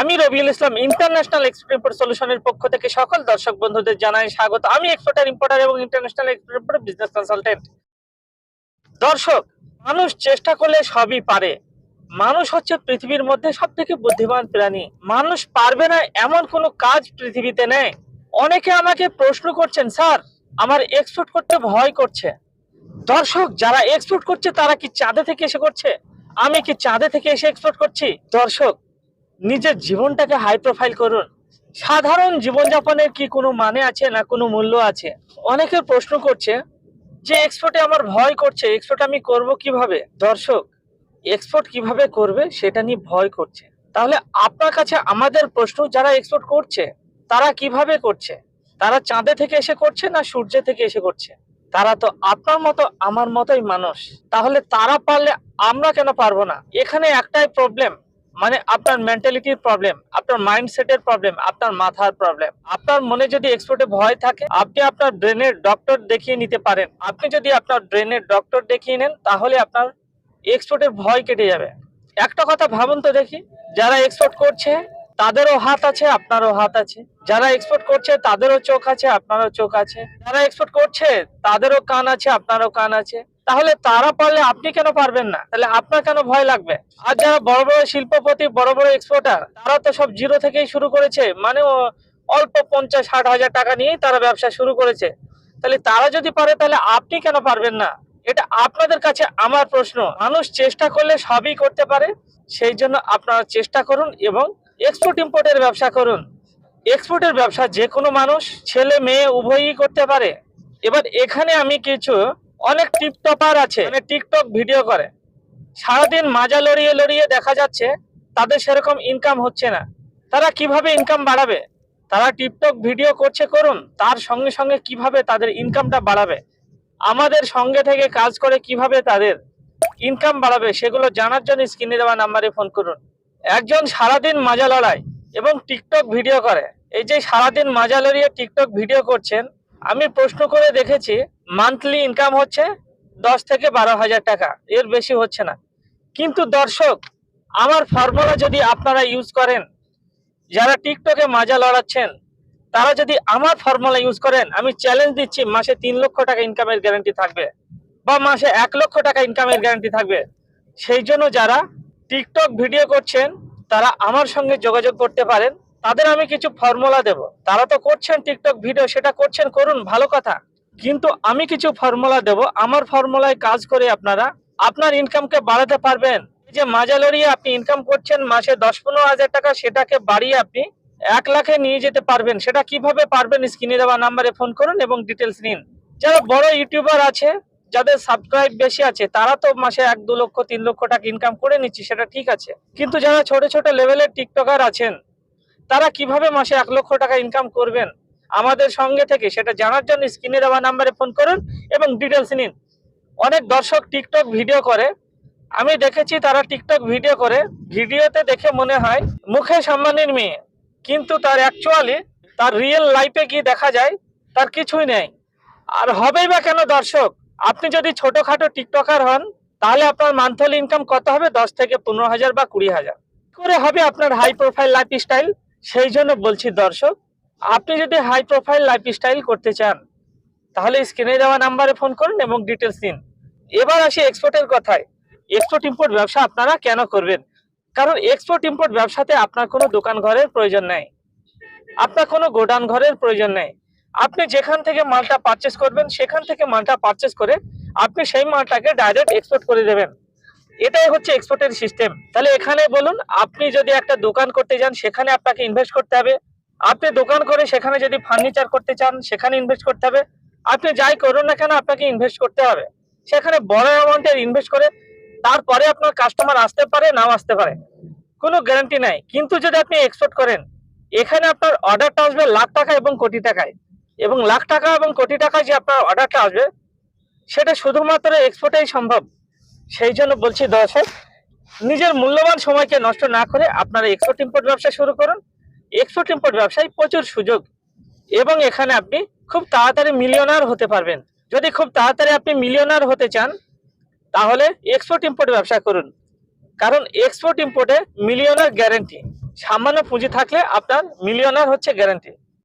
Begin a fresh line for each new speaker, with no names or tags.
আমি Rabiul Islam international export সলিউশনের পক্ষ থেকে সকল দর্শক বন্ধুদের জানাই স্বাগত। আমি এক্সপোর্টার, ইম্পোর্টার এবং ইন্টারন্যাশনাল এক্সপোর্ট বিজনেস কনসালটেন্ট দর্শক, মানুষ চেষ্টা করলে সবই পারে। মানুষ হচ্ছে পৃথিবীর মধ্যে সব থেকে বুদ্ধিমান প্রাণী। মানুষ পারবে না এমন কোনো কাজ পৃথিবীতে নেই। অনেকে আমাকে প্রশ্ন করছেন, স্যার, আমার এক্সপোর্ট করতে ভয় করছে। দর্শক, যারা এক্সপোর্ট করছে, তারা কি চাঁদে থেকে এসে করছে? আমি কি চাঁদে থেকে এসে এক্সপোর্ট করছি? দর্শক নিজের জীবনটাকে হাই প্রোফাইল করুন। সাধারণ জীবনযাপনের কি কোনো মানে আছে না কোনো মূল্য আছে? অনেকে প্রশ্ন করছে যে এক্সপোর্টে আমার ভয় করছে এক্সপোর্ট আমি করব কীভাবে? দর্শক এক্সপোর্ট কীভাবে করবে সেটা নিয়ে ভয় করছে। তাহলে আপনার কাছে আমাদের প্রশ্ন, যারা এক্সপোর্ট করছে, তারা কীভাবে করছে? তারা চাঁদে থেকে এসে করছে না সূর্য থেকে এসে করছে? তারা তো আপনার মতো, আমার মতোই মানুষ। তাহলে তারা পারলে আমরা কেন পারব না? এখানে একটাই প্রবলেম মানে আপনার মেন্টালিটির প্রবলেম আপনার মাইন্ডসেটের প্রবলেম আপনার মাথার প্রবলেম আপনার মনে যদি এক্সপোর্টে ভয় থাকে, আপনি আপনার ব্রেনের ডক্টর দেখিয়ে নিতে পারেন। আপনি যদি আপনার ব্রেনের ডক্টর দেখিয়ে নেন, তাহলে আপনার এক্সপোর্টের ভয় কেটে যাবে। একটা কথা ভাবুন তো দেখি, যারা এক্সপোর্ট করছে, তাদেরও হাত আছে, আপনারও হাত আছে। যারা এক্সপোর্ট করছে, তাদেরও চোখ আছে, আপনারও চোখ আছে। যারা এক্সপোর্ট করছে, তাদেরও কান আছে, আপনারও কান আছে। তাহলে তারা পারলে আপনি কেন পারবেন না? তাহলে আপনার কেন ভয় লাগবে? আর যারা বড় বড় শিল্পপতি, বড় বড় এক্সপোর্টার তারা তো সব জিরো থেকেই শুরু করেছে। মানে অল্প পঞ্চাশ, ষাট হাজার টাকা নিয়েই তারা ব্যবসা শুরু করেছে। তাহলে তারা যদি পারে, তাহলে আপনি কেন পারবেন না? এটা আপনাদের কাছে আমার প্রশ্ন। মানুষ চেষ্টা করলে সবই করতে পারে। সেই জন্য আপনারা চেষ্টা করুন এবং এক্সপোর্ট ইম্পোর্টের ব্যবসা করুন। এক্সপোর্টের ব্যবসা যে কোনো মানুষ, ছেলে, মেয়ে উভয়ই করতে পারে। এবার এখানে আমি কিছু অনেক টিকটকার আছে মানে টিকটক ভিডিও করে। সারাদিন মাজা লড়িয়ে লড়িয়ে দেখা যাচ্ছে, তাদের সেরকম ইনকাম হচ্ছে না। তারা কীভাবে ইনকাম বাড়াবে? তারা টিকটক ভিডিও করছে করুন, তার সঙ্গে সঙ্গে কীভাবে তাদের ইনকামটা বাড়াবে? আমাদের সঙ্গে থেকে কাজ করে কীভাবে তাদের ইনকাম বাড়াবে, সেগুলো জানার জন্য স্ক্রিনে দেওয়া নাম্বারে ফোন করুন। একজন সারাদিন মাজা লড়াই এবং টিকটক ভিডিও করে। এই যে সারাদিন মাজা লড়িয়ে টিকটক ভিডিও করছেন আমি প্রশ্ন করে দেখেছি মান্থলি ইনকাম হচ্ছে দশ থেকে বারো হাজার টাকা। এর বেশি হচ্ছে না। কিন্তু দর্শক, আমার ফর্মুলা যদি আপনারা ইউজ করেন, যারা টিকটকে মাজা লড়াচ্ছেন তারা যদি আমার ফর্মুলা ইউজ করেন, আমি চ্যালেঞ্জ দিচ্ছি, মাসে তিন লক্ষ টাকা ইনকামের গ্যারান্টি থাকবে বা মাসে এক লক্ষ টাকা ইনকামের গ্যারান্টি থাকবে। সেই জন্য যারা টিকটক ভিডিও করছেন, তারা আমার সঙ্গে যোগাযোগ করতে পারেন। তাদের আমি কিছু ফর্মুলা দেব। তারা তো করছেন টিকটক ভিডিও সেটা করছেন, করুন, ভালো কথা। কিন্তু আমি কিছু ফর্মুলা দেব। আমার ফর্মুলায় কাজ করে আপনারা আপনার ইনকামকে বাড়াতে পারবেন। যে মাজা লড়িয়ে আপনি ইনকাম করছেন, মাসে দশ পনেরো হাজার টাকা, সেটাকে বাড়িয়ে আপনি এক লাখে নিয়ে যেতে পারবেন। সেটা কীভাবে পারবেন স্ক্রিনে দেওয়া নাম্বারে ফোন করুন এবং ডিটেলস নিন। যারা বড় ইউটিউবার আছে, যাদের সাবস্ক্রাইব বেশি আছে, তারা তো মাসে এক, দু লক্ষ, তিন লক্ষ টাকা ইনকাম করে নিচ্ছে, সেটা ঠিক আছে। কিন্তু যারা ছোট ছোট লেভেলের টিকটকার আছেন তারা কীভাবে মাসে এক লক্ষ টাকা ইনকাম করবেন? আমাদের সঙ্গে থেকে সেটা জানার জন্য স্ক্রিনে দেওয়া নাম্বারে ফোন করুন এবং ডিটেলস নিন। অনেক দর্শক টিকটক ভিডিও করে। আমি দেখেছি তারা টিকটক ভিডিও করে। ভিডিওতে দেখে মনে হয়, মুখে সম্মানের মেয়ে। কিন্তু তার অ্যাকচুয়ালি তার রিয়েল লাইফে কি দেখা যায়, তার কিছুই নেই। আর হবেই বা কেন দর্শক? আপনি যদি ছোটখাটো টিকটকার হন, তাহলে আপনার মান্থলি ইনকাম কত হবে? দশ থেকে পনেরো হাজার বা কুড়ি হাজার। করে হবে আপনার হাই প্রোফাইল লাইফ স্টাইল সেই জন্য বলছি দর্শক, আপনি যদি হাই প্রোফাইল লাইফ স্টাইল করতে চান, তাহলে স্ক্রিনে দেওয়া নাম্বারে ফোন করুন এবং ডিটেলস দিন এবার আসি এক্সপোর্টের কথায়। এক্সপোর্ট ইম্পোর্ট ব্যবসা আপনারা কেন করবেন? কারণ এক্সপোর্ট ইম্পোর্ট ব্যবসাতে আপনার কোনো দোকান ঘরের প্রয়োজন নেই। আপনার কোনো গোডাউন ঘরের প্রয়োজন নেই। আপনি যেখান থেকে মালটা পারচেস করবেন, সেখান থেকে মালটা পারচেস করে আপনি সেই মালটাকে ডাইরেক্ট এক্সপোর্ট করে দেবেন। এটাই হচ্ছে এক্সপোর্টের সিস্টেম তাহলে এখানে বলুন, আপনি যদি একটা দোকান করতে যান, সেখানে আপনাকে ইনভেস্ট করতে হবে। আপনি দোকান করে সেখানে যদি ফার্নিচার করতে চান, সেখানে ইনভেস্ট করতে হবে। আপনি যাই করুন না কেন, আপনাকে ইনভেস্ট করতে হবে। সেখানে বড় অ্যামাউন্টের ইনভেস্ট করে, তারপরে আপনার কাস্টমার আসতে পারে, নাও আসতে পারে। কোনো গ্যারান্টি নাই। কিন্তু যদি আপনি এক্সপোর্ট করেন, এখানে আপনার অর্ডারটা আসবে লাখ টাকা এবং কোটি টাকায়। এবং লাখ টাকা এবং কোটি টাকায় যে আপনার অর্ডারটা আসবে, সেটা শুধুমাত্র এক্সপোর্টেই সম্ভব। সেই জন্য বলছি দর্শক নিজের মূল্যবান সময়কে নষ্ট না করে আপনারা এক্সপোর্ট ইম্পোর্ট ব্যবসা শুরু করুন। এক্সপোর্ট ইম্পোর্ট ব্যবসায় প্রচুর সুযোগ এবং এখানে আপনি খুব তাড়াতাড়ি মিলিয়নার হতে পারবেন। যদি খুব তাড়াতাড়ি আপনি মিলিয়নার হতে চান, তাহলে এক্সপোর্ট ইম্পোর্ট ব্যবসা করুন। কারণ এক্সপোর্ট ইম্পোর্টে মিলিয়নার গ্যারেন্টি সামান্য পুঁজি থাকলে আপনার মিলিয়নার হচ্ছে গ্যারান্টি